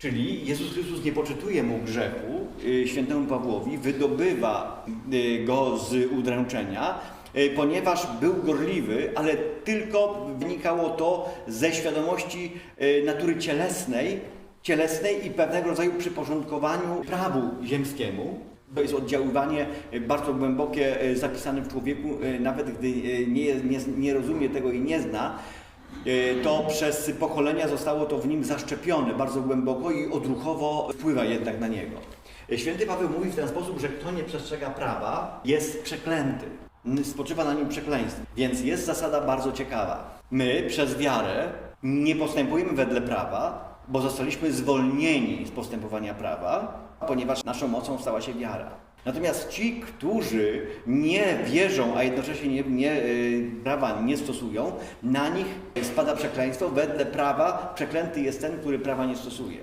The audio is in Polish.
Czyli Jezus Chrystus nie poczytuje mu grzechu y, świętemu Pawłowi, wydobywa y, go z udręczenia, y, ponieważ był gorliwy, ale tylko wynikało to ze świadomości natury cielesnej, cielesnej i pewnego rodzaju przyporządkowaniu prawu ziemskiemu. To jest oddziaływanie bardzo głębokie zapisane w człowieku, nawet gdy nie, nie, nie rozumie tego i nie zna, to przez pokolenia zostało to w nim zaszczepione bardzo głęboko i odruchowo wpływa jednak na niego. Y, Święty Paweł mówi w ten sposób, że kto nie przestrzega prawa, jest przeklęty. N- Spoczywa na nim przekleństwo. Więc jest zasada bardzo ciekawa. My przez wiarę nie postępujemy wedle prawa, bo zostaliśmy zwolnieni z postępowania prawa, ponieważ naszą mocą stała się wiara. Natomiast ci, którzy nie wierzą, a jednocześnie nie, nie, y, prawa nie stosują, na nich spada przekleństwo. Wedle prawa przeklęty jest ten, który prawa nie stosuje.